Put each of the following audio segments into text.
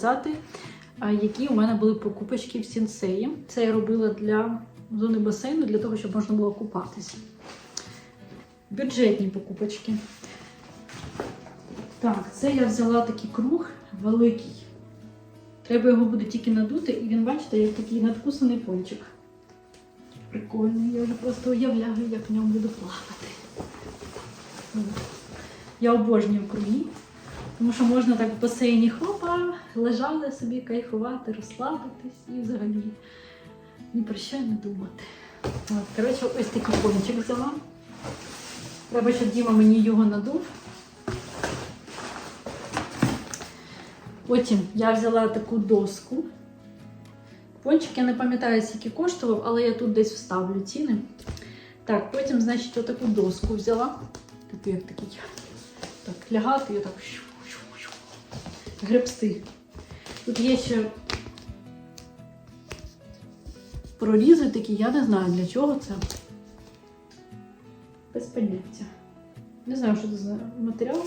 показати, які у мене були покупочки в сінсеї. Це я робила для зони басейну, для того, щоб можна було купатися. Бюджетні покупочки. Так, це я взяла такий круг великий. Треба його буде тільки надути, і він, бачите, як такий надкусаний пончик. Прикольний, я вже просто уявляю, як в ньому буду плавати. Я обожнюю круги, тому що можна так в басейні хопа, лежали собі, кайфувати, розслабитись і взагалі ні про що не думати. От, коротше, ось такий пончик взяла. Треба, щоб Діма мені його надув. Потім я взяла таку доску. Пончик я не пам'ятаю, скільки коштував, але я тут десь вставлю ціни. Так, потім, значить, отаку доску взяла. Тут як такий. Так, лягати і так. Гребсти. Тут є ще прорізи такі, я не знаю для чого це. Без поняття. Не знаю, що це за матеріал.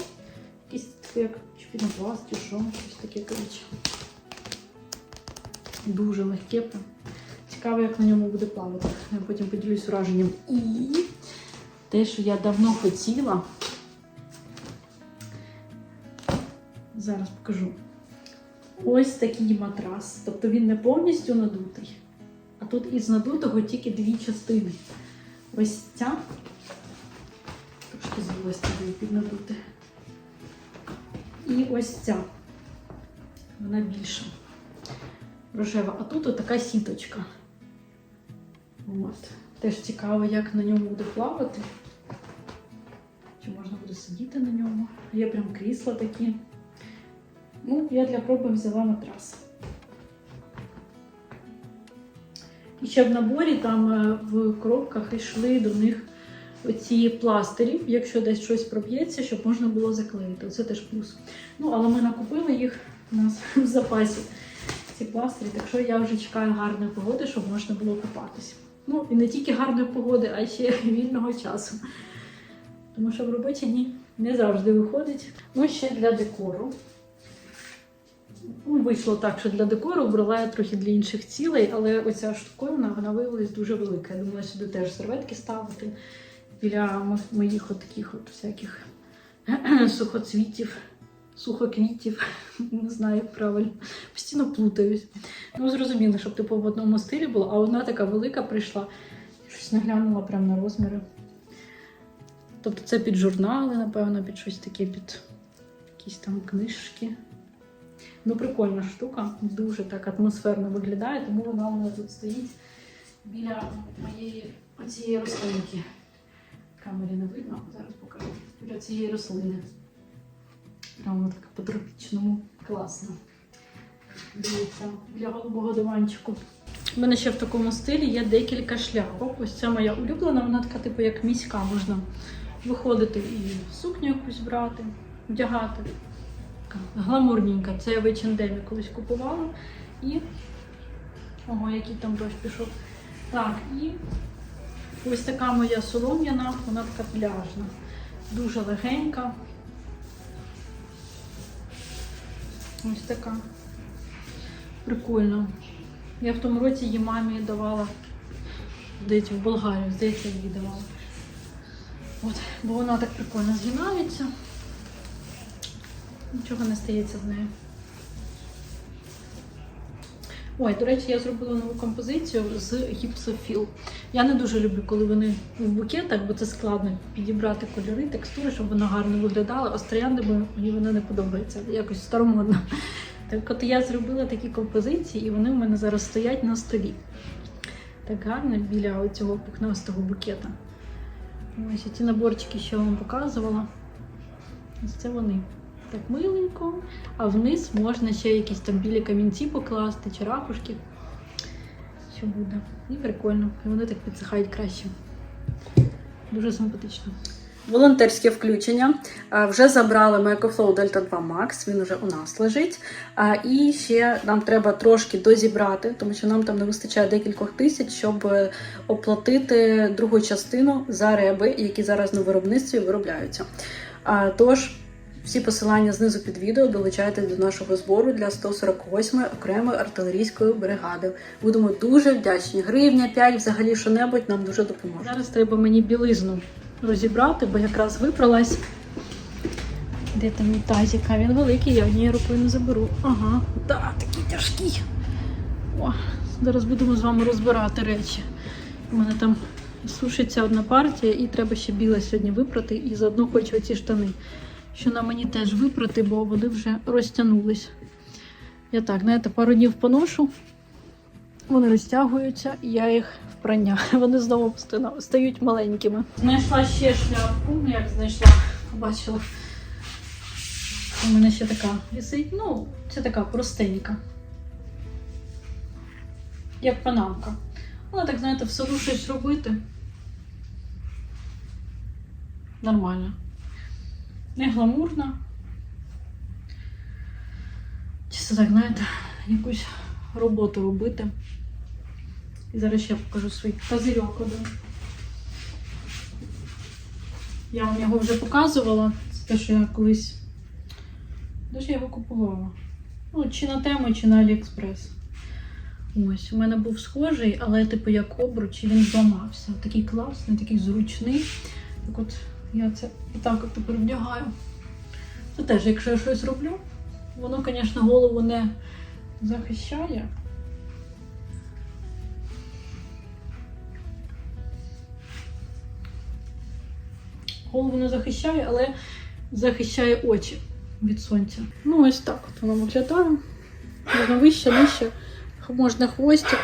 Якийсь типу, як пінопласт, чи що, щось таке коротше. Дуже легке. Цікаво, як на ньому буде плавати. Я потім поділюсь враженням. І те, що я давно хотіла. Зараз покажу. Ось такий матрас. Тобто він не повністю надутий, а тут із надутого тільки дві частини. Ось ця. Трошки звелось тобі піднадути. І ось ця. Вона більша. Рожева. А тут така сіточка. От. Теж цікаво, як на ньому буде плавати. Чи можна буде сидіти на ньому. Є прям крісла такі. Ну, я для проби взяла матрас. І ще в наборі там е, в коробках йшли до них оці пластирі, якщо десь щось проб'ється, щоб можна було заклеїти. Це теж плюс. Ну, але ми накупили їх у нас в запасі, ці пластирі, так що я вже чекаю гарної погоди, щоб можна було купатися. Ну, і не тільки гарної погоди, а ще вільного часу. Тому що в робочі дні не завжди виходить. Ну, ще для декору. Ну, вийшло так, що для декору брала я трохи для інших цілей, але оця штуковина вона виявилась дуже велика. Я думала сюди теж серветки ставити біля моїх от таких от всяких сухоцвітів, сухоквітів. Не знаю, як правильно. Постійно плутаюсь. Ну, зрозуміло, щоб типу в одному стилі було, а одна така велика прийшла. Щось не глянула прямо на розміри. Тобто це під журнали, напевно, під щось таке, під якісь там книжки. Ну, прикольна штука, дуже так атмосферно виглядає, тому вона у мене тут стоїть біля моєї оцієї рослинки. Камері не видно, зараз покажу. Біля цієї рослини. Прямо така по-тропічному класно. Дивіться, для голубого диванчику. У мене ще в такому стилі є декілька шляпок. Ось ця моя улюблена, вона така, типу, як міська, можна виходити і сукню якусь брати, вдягати. Така Гламурненька. Це я в H&M колись купувала. І. Ого, який там дощ пішов. Так, і ось така моя солом'яна, вона така пляжна. Дуже легенька. Ось така. Прикольно. Я в тому році її мамі давала. В Болгарію, здається, її давала. От, бо вона так прикольно згинається. Нічого не стається з нею. Ой, до речі, я зробила нову композицію з гіпсофіл. Я не дуже люблю, коли вони в букетах, бо це складно підібрати кольори, текстури, щоб воно гарно виглядало. А з мені воно не подобається. Якось старомодно. Так от я зробила такі композиції, і вони в мене зараз стоять на столі. Так гарно біля цього пухнастого букета. Ось ці наборчики, що я вам показувала. Ось це вони. Так миленько. А вниз можна ще якісь там білі камінці покласти чи ракушки. Що буде. І прикольно. І вони так підсихають краще. Дуже симпатично. Волонтерське включення. Вже забрали ми EcoFlow Delta 2 Max, він вже у нас лежить. І ще нам треба трошки дозібрати, тому що нам там не вистачає декількох тисяч, щоб е, оплатити другу частину за реби, які зараз на виробництві виробляються. Тож Всі посилання знизу під відео долучайтесь до нашого збору для 148-ї окремої артилерійської бригади. Будемо дуже вдячні. Гривня 5, взагалі що-небудь нам дуже допоможе. Зараз треба мені білизну розібрати, бо якраз випралась. Де там мій тазик? А він великий, я однією рукою не заберу. Ага, так, такий тяжкий. О, зараз будемо з вами розбирати речі. У мене там сушиться одна партія, і треба ще біле сьогодні випрати. І заодно хочу оці штани, що на мені теж випрати, бо вони вже розтягнулись. Я так, знаєте, пару днів поношу, вони розтягуються, і я їх в прання. Вони знову стають маленькими. Знайшла ще шляпку, ну як знайшла, побачила. У мене ще така висить. Ну, це така простенька. Як панамка. Але так, знаєте, в саду щось робити. Нормально. Не гламурно. Чисто так, знаєте, якусь роботу робити. І зараз ще покажу свій козирьок один. Я вам його вже показувала. Це те, що я колись. Я його купувала? Ну, чи на тему, чи на Аліекспрес. Ось, у мене був схожий, але типу як обруч, і він зламався. Такий класний, такий зручний. Так от я це і так тепер вдягаю. Це теж, якщо я щось роблю, воно, звісно, голову не захищає. Голову не захищає, але захищає очі від сонця. Ну, ось так от воно виглядає. Можна вище, нижче, можна хвостик.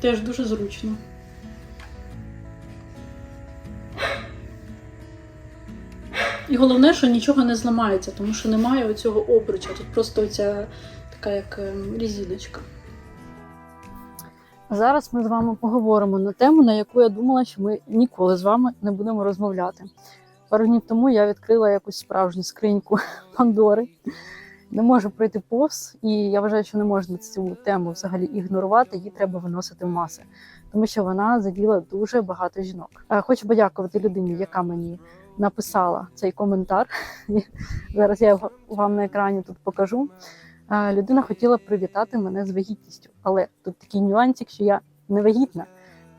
Теж дуже зручно. І головне, що нічого не зламається, тому що немає оцього обруча. Тут просто оця така як ем, різіночка. Зараз ми з вами поговоримо на тему, на яку я думала, що ми ніколи з вами не будемо розмовляти. Пару днів тому я відкрила якусь справжню скриньку Пандори. Не можу пройти повз, і я вважаю, що не можна цю тему взагалі ігнорувати, її треба виносити в маси, тому що вона заділа дуже багато жінок. Е, Хочу подякувати людині, яка мені написала цей коментар. Зараз я вам на екрані тут покажу. Людина хотіла привітати мене з вагітністю, але тут такий нюансик, що я не вагітна.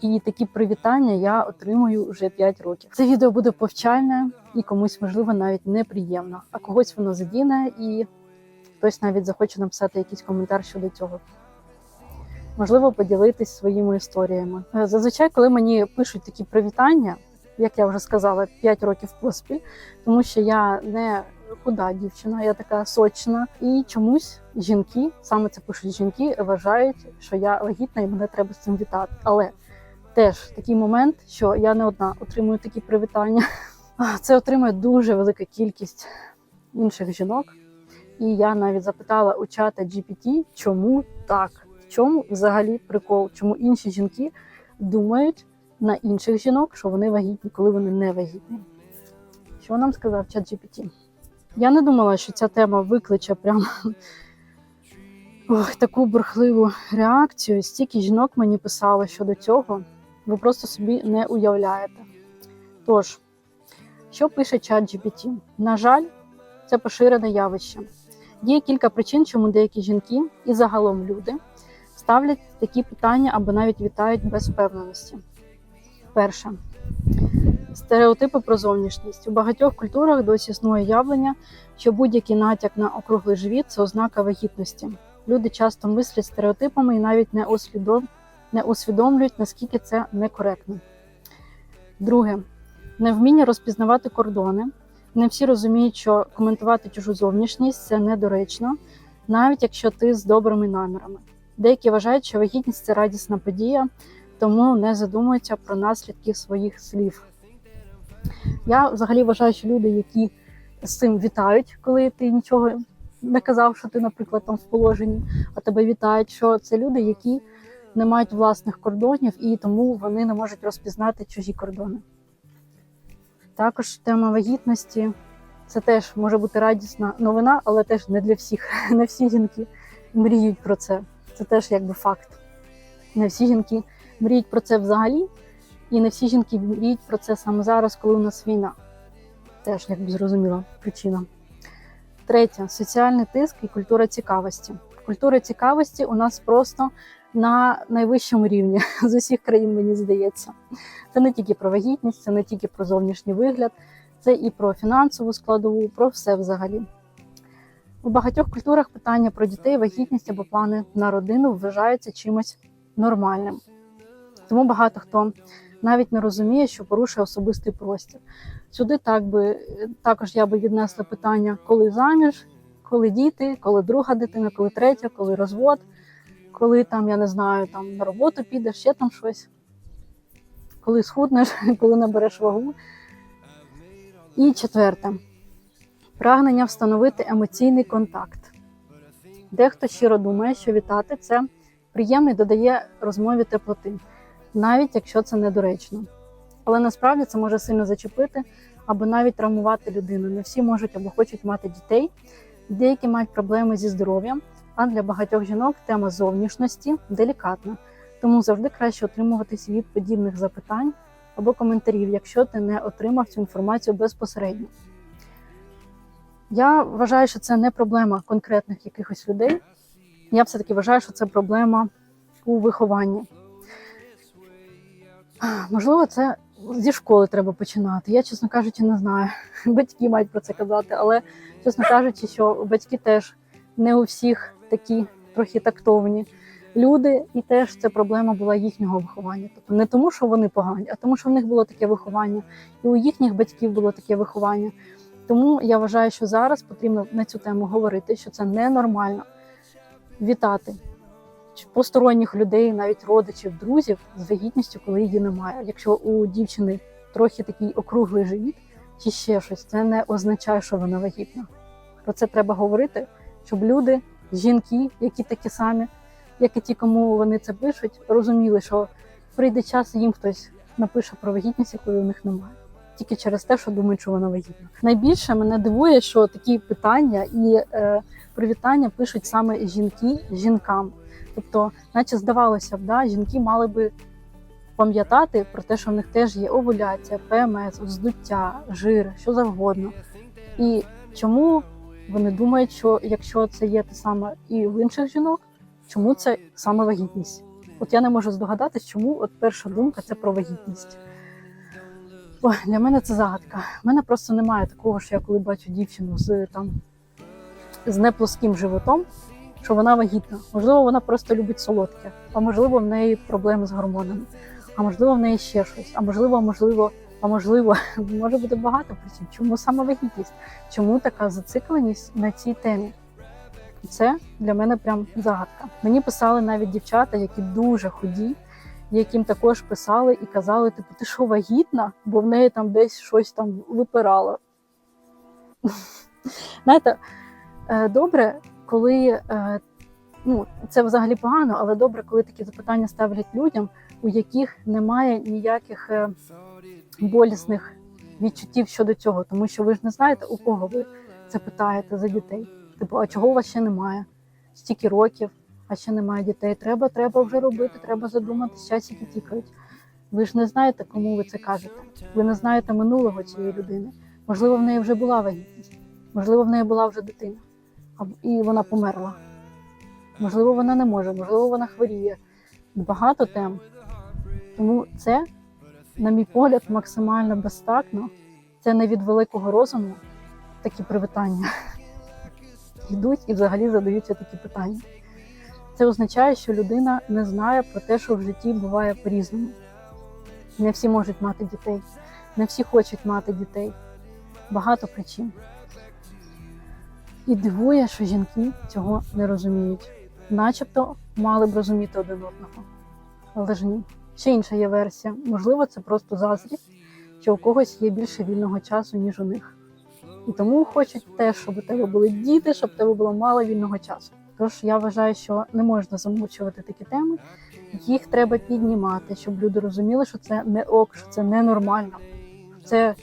І такі привітання я отримую вже 5 років. Це відео буде повчальне і комусь, можливо, навіть неприємно, а когось воно задіне, і хтось навіть захоче написати якийсь коментар щодо цього. Можливо, поділитись своїми історіями. Е, Зазвичай, коли мені пишуть такі привітання, як я вже сказала, 5 років поспіль, тому що я не худа дівчина, я така сочна. І чомусь жінки, саме це пишуть жінки, вважають, що я вагітна і мене треба з цим вітати. Але теж такий момент, що я не одна отримую такі привітання. Це отримує дуже велика кількість інших жінок. І я навіть запитала у чата GPT, чому так, в чому взагалі прикол, чому інші жінки думають на інших жінок, що вони вагітні, коли вони не вагітні. Що нам сказав чат GPT? Я не думала, що ця тема викличе прям ох, таку бурхливу реакцію. Стільки жінок мені писали щодо цього. Ви просто собі не уявляєте. Тож, що пише чат GPT? На жаль, це поширене явище. Є кілька причин, чому деякі жінки і загалом люди ставлять такі питання або навіть вітають без впевненості. Перше стереотипи про зовнішність. У багатьох культурах досі існує явлення, що будь-який натяк на округлий живіт це ознака вагітності. Люди часто мислять стереотипами і навіть не, усвідом... не усвідомлюють, наскільки це некоректно. Друге невміння розпізнавати кордони. Не всі розуміють, що коментувати чужу зовнішність це недоречно, навіть якщо ти з добрими намірами. Деякі вважають, що вагітність це радісна подія, тому не задумуються про наслідки своїх слів. Я взагалі вважаю, що люди, які з цим вітають, коли ти нічого не казав, що ти, наприклад, там в положенні, а тебе вітають, що це люди, які не мають власних кордонів і тому вони не можуть розпізнати чужі кордони. Також тема вагітності це теж може бути радісна новина, але теж не для всіх. Не всі жінки мріють про це. Це теж якби факт. Не всі жінки мріють про це взагалі, і не всі жінки мріють про це саме зараз, коли у нас війна. теж якби зрозуміла причина. Третє соціальний тиск і культура цікавості. Культура цікавості у нас просто на найвищому рівні з усіх країн, мені здається. Це не тільки про вагітність, це не тільки про зовнішній вигляд, це і про фінансову складову, про все взагалі. У багатьох культурах питання про дітей, вагітність або плани на родину вважаються чимось нормальним. Тому багато хто навіть не розуміє, що порушує особистий простір. Сюди так би також я би віднесла питання, коли заміж, коли діти, коли друга дитина, коли третя, коли розвод, коли там, я не знаю, там на роботу підеш, ще там щось, коли схуднеш, коли набереш вагу. І четверте прагнення встановити емоційний контакт. Дехто щиро думає, що вітати це приємно і додає розмові теплоти, навіть якщо це недоречно. Але насправді це може сильно зачепити або навіть травмувати людину. Не всі можуть або хочуть мати дітей, деякі мають проблеми зі здоров'ям, а для багатьох жінок тема зовнішності делікатна. Тому завжди краще отримуватись від подібних запитань або коментарів, якщо ти не отримав цю інформацію безпосередньо. Я вважаю, що це не проблема конкретних якихось людей. Я все-таки вважаю, що це проблема у вихованні. Можливо, це зі школи треба починати. Я, чесно кажучи, не знаю. Батьки мають про це казати, але, чесно кажучи, що батьки теж не у всіх такі трохи тактовні люди, і теж це проблема була їхнього виховання. Тобто не тому, що вони погані, а тому, що в них було таке виховання, і у їхніх батьків було таке виховання. Тому я вважаю, що зараз потрібно на цю тему говорити, що це ненормально вітати посторонніх людей, навіть родичів, друзів з вагітністю, коли її немає. Якщо у дівчини трохи такий округлий живіт чи ще щось, це не означає, що вона вагітна. Про це треба говорити, щоб люди, жінки, які такі самі, як і ті, кому вони це пишуть, розуміли, що прийде час, і їм хтось напише про вагітність, якої у них немає. Тільки через те, що думають, що вона вагітна. Найбільше мене дивує, що такі питання і е, привітання пишуть саме жінки жінкам. Тобто, наче здавалося б, да, жінки мали би пам'ятати про те, що в них теж є овуляція, ПМС, вздуття, жир, що завгодно. І чому вони думають, що якщо це є те саме і в інших жінок, чому це саме вагітність? От я не можу здогадатись, чому от перша думка це про вагітність. Ой, для мене це загадка. У мене просто немає такого, що я коли бачу дівчину з там з неплоским животом, що вона вагітна. Можливо, вона просто любить солодке, а можливо, в неї проблеми з гормонами, а можливо, в неї ще щось, а можливо, можливо, а можливо, може бути багато причин. Чому саме вагітність? Чому така зацикленість на цій темі? Це для мене прям загадка. Мені писали навіть дівчата, які дуже худі, яким також писали і казали: типу, ти що вагітна? Бо в неї там десь щось там випирало. Знаєте, е, добре, коли е, ну, це взагалі погано, але добре, коли такі запитання ставлять людям, у яких немає ніяких е, болісних відчуттів щодо цього, тому що ви ж не знаєте, у кого ви це питаєте за дітей. Типу, а чого у вас ще немає? Стільки років, а ще немає дітей. Треба, треба вже робити, треба задуматися, часики тікають. Ви ж не знаєте, кому ви це кажете. Ви не знаєте минулого цієї людини. Можливо, в неї вже була вагітність, можливо, в неї була вже дитина, і вона померла. Можливо, вона не може, можливо, вона хворіє. Багато тем. Тому це, на мій погляд, максимально безтактно. Це не від великого розуму такі привітання йдуть і взагалі задаються такі питання. Це означає, що людина не знає про те, що в житті буває по-різному. Не всі можуть мати дітей, не всі хочуть мати дітей. Багато причин. І дивує, що жінки цього не розуміють. Начебто мали б розуміти один одного. Але ж ні. Ще інша є версія. Можливо, це просто заздрість, що у когось є більше вільного часу, ніж у них. І тому хочуть теж, щоб у тебе були діти, щоб у тебе було мало вільного часу. Тож я вважаю, що не можна замовчувати такі теми, їх треба піднімати, щоб люди розуміли, що це не ок, що це ненормально, що це,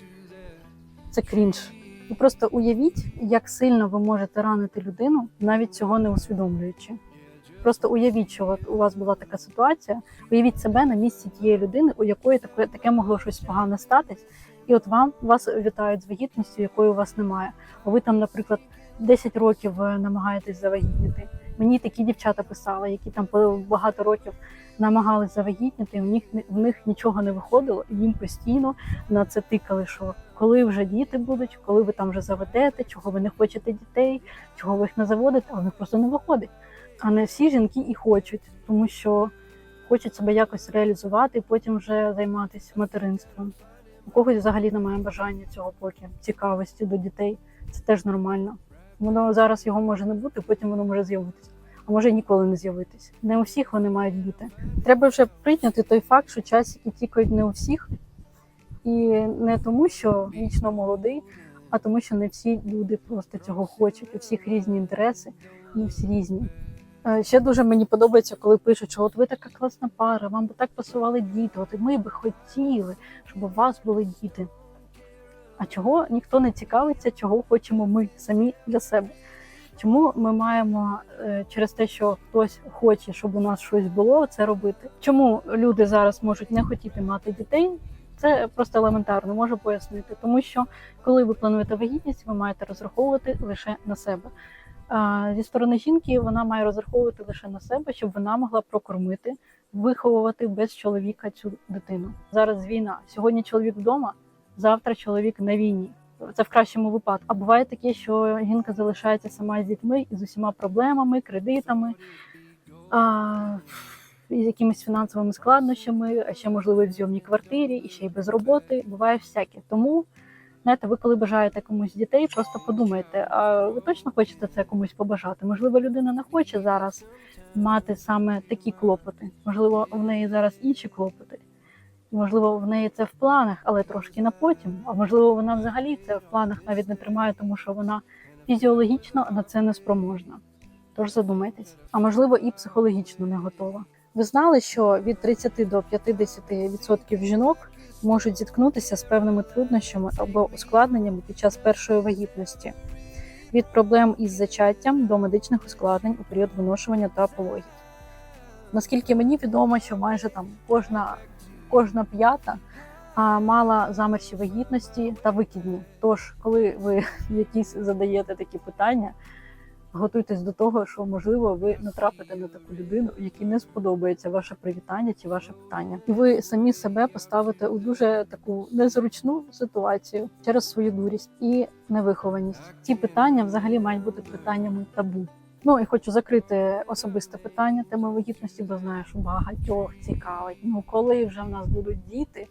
це крінж. І просто уявіть, як сильно ви можете ранити людину, навіть цього не усвідомлюючи. Просто уявіть, що от у вас була така ситуація, уявіть себе на місці тієї людини, у якої таке, таке могло щось погане статись, І от вам вас вітають з вагітністю, якої у вас немає. А ви там, наприклад, 10 років е, намагаєтесь завагітніти. Мені такі дівчата писали, які там багато років намагались завагітніти, в них в них нічого не виходило, і їм постійно на це тикали, що коли вже діти будуть, коли ви там вже заведете, чого ви не хочете дітей, чого ви їх не заводите, а в них просто не виходить. А не всі жінки і хочуть, тому що хочуть себе якось реалізувати і потім вже займатися материнством. У когось взагалі немає бажання цього поки, цікавості до дітей. Це теж нормально. Воно зараз його може не бути, потім воно може з'явитися. А може ніколи не з'явитися. Не у всіх вони мають бути. Треба вже прийняти той факт, що часики тікають не у всіх, і не тому, що вічно молодий, а тому, що не всі люди просто цього хочуть. У всіх різні інтереси, і всі різні. Е, Ще дуже мені подобається, коли пишуть, що от ви така класна пара, вам би так пасували діти, от і ми би хотіли, щоб у вас були діти. А чого ніхто не цікавиться, чого хочемо ми самі для себе? Чому ми маємо е, через те, що хтось хоче, щоб у нас щось було, це робити? Чому люди зараз можуть не хотіти мати дітей? Це просто елементарно можу пояснити, тому що коли ви плануєте вагітність, ви маєте розраховувати лише на себе. А зі сторони жінки вона має розраховувати лише на себе, щоб вона могла прокормити, виховувати без чоловіка цю дитину. Зараз війна. Сьогодні чоловік вдома, завтра чоловік на війні. Це в кращому випадку. А буває таке, що жінка залишається сама з дітьми з усіма проблемами, кредитами, а, з якимись фінансовими складнощами, а ще можливо в зйомній квартирі, і ще й без роботи. Буває всяке. Тому знаєте, ви коли бажаєте комусь дітей, просто подумайте, а ви точно хочете це комусь побажати? Можливо, людина не хоче зараз мати саме такі клопоти. Можливо, в неї зараз інші клопоти. Можливо, в неї це в планах, але трошки на потім. А можливо, вона взагалі це в планах навіть не тримає, тому що вона фізіологічно на це не спроможна. Тож задумайтесь, а можливо, і психологічно не готова. Ви знали, що від 30 до 50% жінок можуть зіткнутися з певними труднощами або ускладненнями під час першої вагітності, від проблем із зачаттям до медичних ускладнень у період виношування та пологів. Наскільки мені відомо, що майже там кожна кожна п'ята мала замерші вагітності та викидні. Тож, коли ви якісь задаєте такі питання, готуйтесь до того, що можливо ви натрапите на таку людину, якій не сподобається ваше привітання чи ваше питання, і ви самі себе поставите у дуже таку незручну ситуацію через свою дурість і невихованість. Ці питання взагалі мають бути питаннями табу. Ну і хочу закрити особисте питання теми вагітності, бо знаю, що багатьох цікавить. Ну коли вже в нас будуть діти?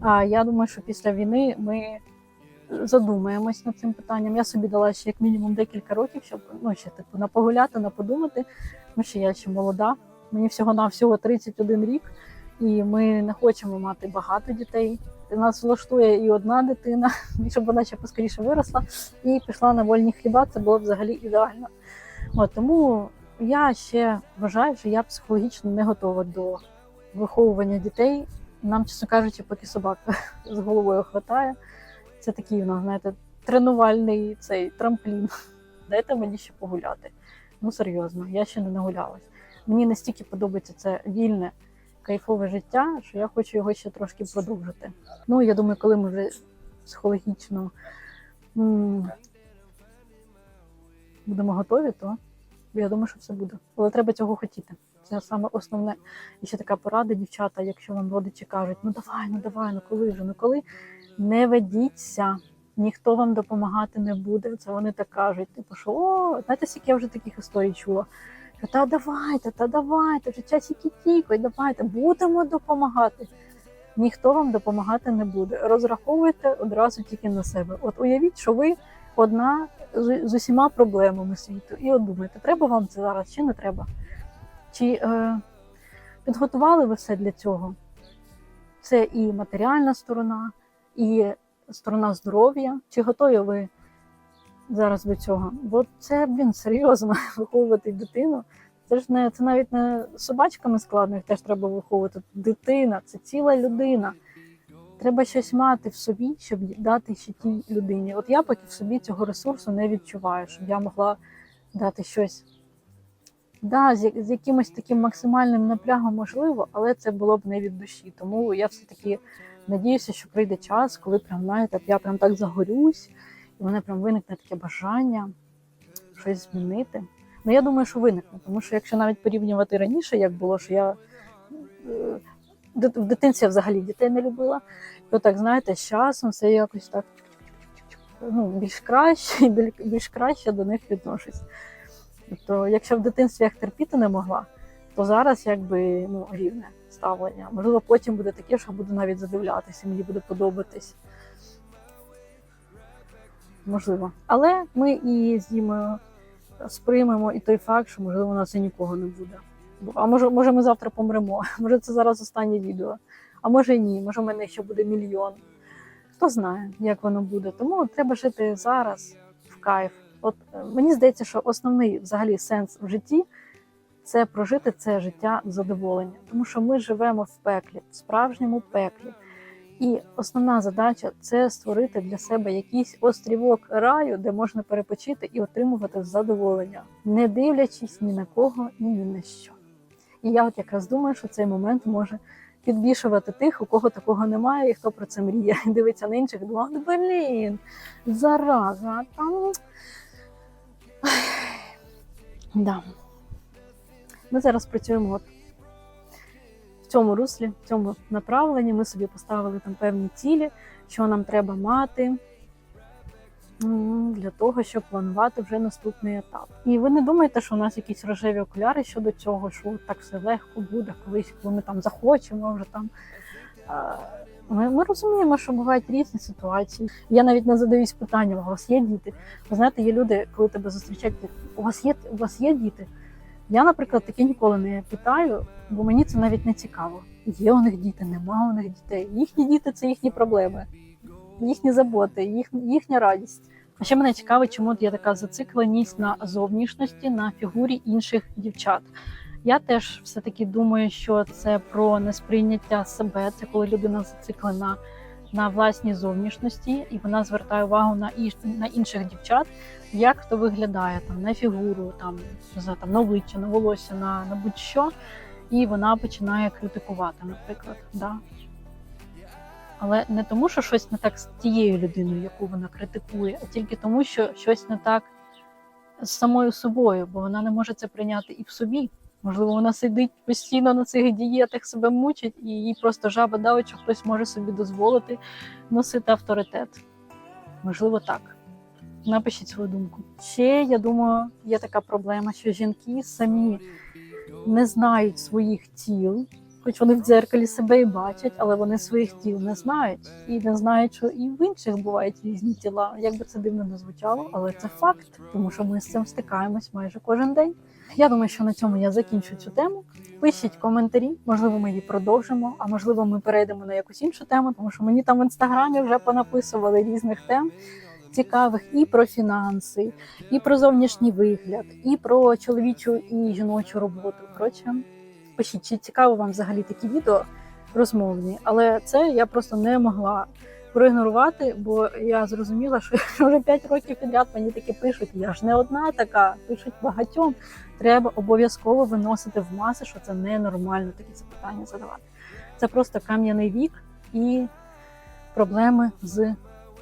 А я думаю, що після війни ми задумаємось над цим питанням. Я собі дала ще як мінімум декілька років, щоб ну ще типу на погуляти, на подумати. Я ще молода. Мені всього на всього 31 рік, і ми не хочемо мати багато дітей. Нас влаштує і одна дитина, щоб вона ще поскоріше виросла і пішла на вольні хліба. Це було б взагалі ідеально. От, тому я ще вважаю, що я психологічно не готова до виховування дітей. Нам, чесно кажучи, поки собак з головою хватає. Це такий у нас, знаєте, тренувальний цей трамплін. Дайте мені ще погуляти. Ну серйозно, я ще не нагулялась. Мені настільки подобається це вільне, кайфове життя, що я хочу його ще трошки продовжити. Ну я думаю, коли ми вже психологічно будемо готові, то я думаю, що все буде. Але треба цього хотіти. Це саме основне. І ще така порада, дівчата, якщо вам родичі кажуть, ну давай, ну давай, ну коли вже, ну коли не ведіться, ніхто вам допомагати не буде. Це вони так кажуть. Типу, що о, знаєте, скільки я вже таких історій чула. Що та давайте, та давайте, вже часики тікають, давайте, будемо допомагати. Ніхто вам допомагати не буде. Розраховуйте одразу тільки на себе. От уявіть, що ви одна з, усіма проблемами світу. І от думаєте, треба вам це зараз чи не треба? Чи е, підготували ви все для цього? Це і матеріальна сторона, і сторона здоров'я. Чи готові ви зараз до цього? Бо це, блін, серйозно виховувати дитину. Це ж не це навіть не собачками складно, їх теж треба виховувати. Дитина це ціла людина. Треба щось мати в собі, щоб дати ще тій людині. От я поки в собі цього ресурсу не відчуваю, щоб я могла дати щось. Да, з, якимось таким максимальним наплягом можливо, але це було б не від душі. Тому я все-таки Надіюся, що прийде час, коли прям, знаєте, я прям так загорюсь, і в мене прям виникне таке бажання щось змінити. Ну, я думаю, що виникне, тому що якщо навіть порівнювати раніше, як було, що я е, в дитинстві взагалі дітей не любила, то так, знаєте, з часом все якось так ну, більш краще і більш краще до них відношусь. Тобто, якщо в дитинстві я терпіти не могла, то зараз якби ну, рівне ставлення. Можливо, потім буде таке, що буду навіть задивлятися, мені буде подобатись. Можливо. Але ми і з Дімою сприймемо і той факт, що можливо у нас і нікого не буде. А може, може, ми завтра помремо. Може, це зараз останнє відео. А може ні, може, в мене ще буде мільйон. Хто знає, як воно буде. Тому треба жити зараз в кайф. От е, мені здається, що основний взагалі сенс в житті це прожити це життя в задоволення, тому що ми живемо в пеклі, в справжньому пеклі. І основна задача це створити для себе якийсь острівок раю, де можна перепочити і отримувати задоволення, не дивлячись ні на кого ні на що. І я от якраз думаю, що цей момент може підбільшувати тих, у кого такого немає, і хто про це мріє. Дивиться на інших, думає, блін, зараза, там. Да. Ми зараз працюємо от в цьому руслі, в цьому направленні. Ми собі поставили там певні цілі, що нам треба мати для того, щоб планувати вже наступний етап. І ви не думаєте, що у нас якісь рожеві окуляри щодо цього, що так все легко буде колись, коли ми там захочемо вже там. Ми, ми розуміємо, що бувають різні ситуації. Я навіть не задаюсь питанням, у вас є діти. Ви знаєте, є люди, коли тебе зустрічають, у вас є, у вас є діти? Я, наприклад, таке ніколи не питаю, бо мені це навіть не цікаво. Є у них діти, нема у них дітей. Їхні діти це їхні проблеми, їхні заботи, їх, їхня радість. А ще мене цікавить, чому є така зацикленість на зовнішності, на фігурі інших дівчат. Я теж все-таки думаю, що це про несприйняття себе, це коли людина зациклена на власній зовнішності, і вона звертає увагу на, іш- на інших дівчат, як хто виглядає там на фігуру, там знаю, там на обличчя, на волосся, на, на будь-що, і вона починає критикувати, наприклад. Да? Але не тому, що щось не так з тією людиною, яку вона критикує, а тільки тому, що щось не так з самою собою, бо вона не може це прийняти і в собі. Можливо, вона сидить постійно на цих дієтах, себе мучить, і їй просто жаба давить, що хтось може собі дозволити носити авторитет. Можливо, так. Напишіть свою думку. Ще я думаю, є така проблема, що жінки самі не знають своїх тіл, хоч вони в дзеркалі себе і бачать, але вони своїх тіл не знають. І не знають, що і в інших бувають різні тіла. Як би це дивно не звучало, але це факт, тому що ми з цим стикаємось майже кожен день. Я думаю, що на цьому я закінчу цю тему. Пишіть коментарі, можливо, ми її продовжимо, а можливо, ми перейдемо на якусь іншу тему, тому що мені там в інстаграмі вже понаписували різних тем цікавих і про фінанси, і про зовнішній вигляд, і про чоловічу і жіночу роботу. Коротше, пишіть, чи цікаво вам взагалі такі відео розмовні, але це я просто не могла проігнорувати, бо я зрозуміла, що вже 5 років підряд мені таке пишуть. Я ж не одна така, пишуть багатьом. Треба обов'язково виносити в маси, що це ненормально такі запитання задавати. Це просто кам'яний вік і проблеми з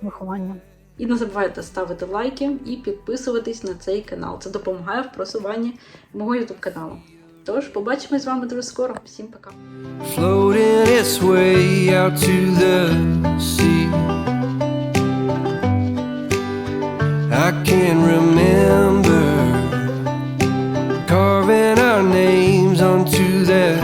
вихованням. І не забувайте ставити лайки і підписуватись на цей канал. Це допомагає в просуванні мого YouTube каналу. Тож побачимось з вами дуже скоро. Всім пока. floating its way out to the sea. I can remember carving our names onto that